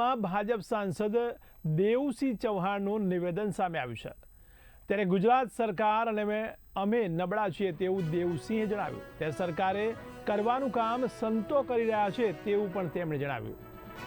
નડિયાદમાં ભાજપ સાંસદ દેવસિંહ ચૌહાણનું નિવેદન સામે આવ્યું છે. ત્યારે ગુજરાત સરકાર અને અમે- અમે નબળા છીએ તેવું દેવસિંહે જણાવ્યું. ત્યારે સરકારે કરવાનું કામ સંતો કરી રહ્યા છે તેવું પણ તેમણે જણાવ્યું.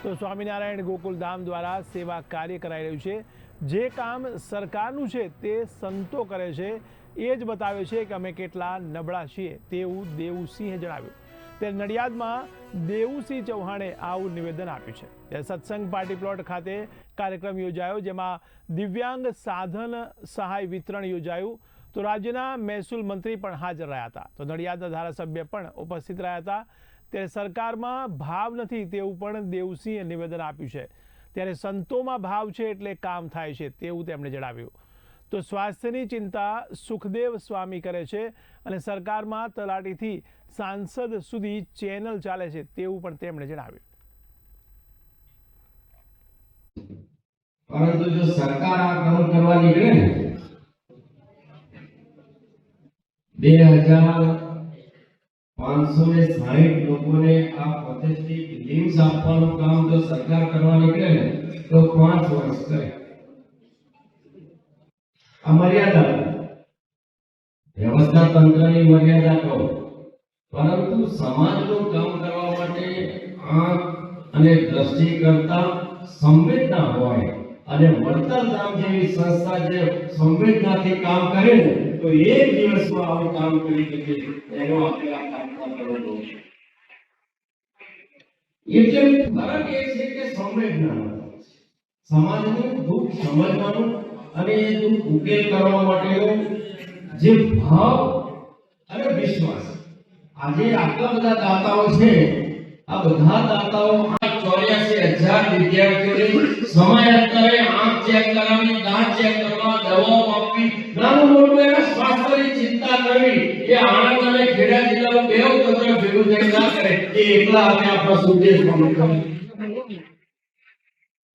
તો સ્વામિનારાયણ ગોકુલધામ દ્વારા સેવા કાર્ય કરાઈ રહ્યું છે. જે કામ સરકારનું છે તે સંતો કરે છે, એ જ બતાવે છે કે અમે કેટલા નબળા છીએ તેવું દેવસિંહે જણાવ્યું. ત્યારે નડિયાદમાં દેવુસિંહ ચૌહાણે આવું નિવેદન આપ્યું છે. ત્યારે સત્સંગ પાર્ટી પ્લોટ ખાતે કાર્યક્રમ યોજાયો, જેમાં દિવ્યાંગ સાધન સહાય વિતરણ યોજાયું. તો રાજ્યના મહેસૂલ મંત્રી પણ હાજર રહ્યા હતા. તો નડિયાદના ધારાસભ્ય પણ ઉપસ્થિત રહ્યા હતા. ત્યારે સરકારમાં ભાવ નથી તેવું પણ દેવસિંહે નિવેદન આપ્યું છે. ત્યારે સંતોમાં ભાવ છે એટલે કામ થાય છે તેવું તેમણે જણાવ્યું. તો સ્વાસ્થ્યની ચિંતા સુખદેવ સ્વામી કરે છે અને સરકારમાં તલાટીથી સાંસદ સુધી ચેનલ ચાલે છે તેવું પણ તેમણે જણાવ્યું. પરંતુ જો સરકાર આ કામ કરવા નીકળે ને, બે હજાર પાંચસો ને સાહીઠ લોકોને આ પદ્ધતિ લિમ્સ આપવાનું કામ જો સરકાર કરવા નીકળે ને, તો પાંચ વર્ષ કરે. આ મર્યાદા વ્યવસ્થા તંત્રની મર્યાદા કહો. પરંતુ સમાજનું કામ કરવા માટે આંખ અને દ્રષ્ટિ કરતા સંવેદના હોય અને વડતાલ જેવી સંસ્થા જે સંવેદનાથી કામ કરે ને તો એક દિવસમાં આવું કામ કરી શકે એનો આપણે આ કામ કરવો એટલે ફરક એ છે કે સંવેદના સમાજનું દુઃખ સમજવાનું અને એ દુઃખ ઉકેલ કરવા માટેનો જે ભાવ અને વિશ્વાસ. આજે આટલા બધા દાતાઓ છે, આ બધા દાતાઓ ચોર્યાસી હજાર વિદ્યાર્થીઓની સમય અત્યારે આંખ ચેક કરાવી, દાંત ચેક કરવા દવાઓ આપવી નાનું મોટું એના સ્વાસ્થ્યની ચિંતા કરવી, એ આણંદ અને ખેડા જિલ્લાનું બે તંત્ર ભેગું થઈ ના કરે, એ એકલા આપણે આપણા સુદેશ પણ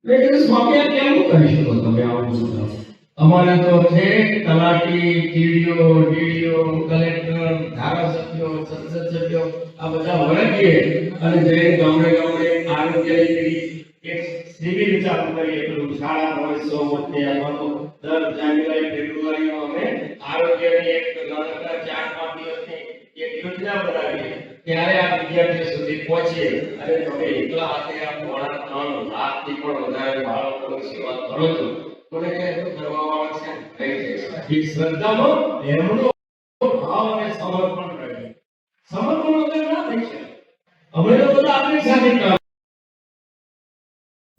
એટલે સ્વામી, આ કેમ કરી શકો તમે આવું સુધારો અમારે તો છે તલાટી, ટીડીઓ, ડીડીઓ, કલેક્ટર, ધારાસભ્યો સંસદ સભ્યો આ બધા વળગીએ અને જઈને ગામડે ગામડે આરોગ્ય લઈ એક શિબિર ચાલુ કરીએ પેલું શાળા ભવિષ્ય વચ્ચે અથવા દર જાન્યુઆરી, ફેબ્રુઆરીમાં અમે આરોગ્યની એક નાનકડા ચાર પાંચ દિવસની એક યોજના બનાવીએ. ત્યારે આ વિદ્યાર્થીઓ સુધી પહોંચે અને તમે એકલા હાથે આ પોણા ત્રણ લાખથી પણ વધારે બાળકોની સેવા કરો છો. કોને કે છે શ્રદ્ધાનો, એમનો ભાવ અને સમર્પણ રહે. સમર્પણ વગર ના થઈ શકે અમે તો બધા આપણી સાથે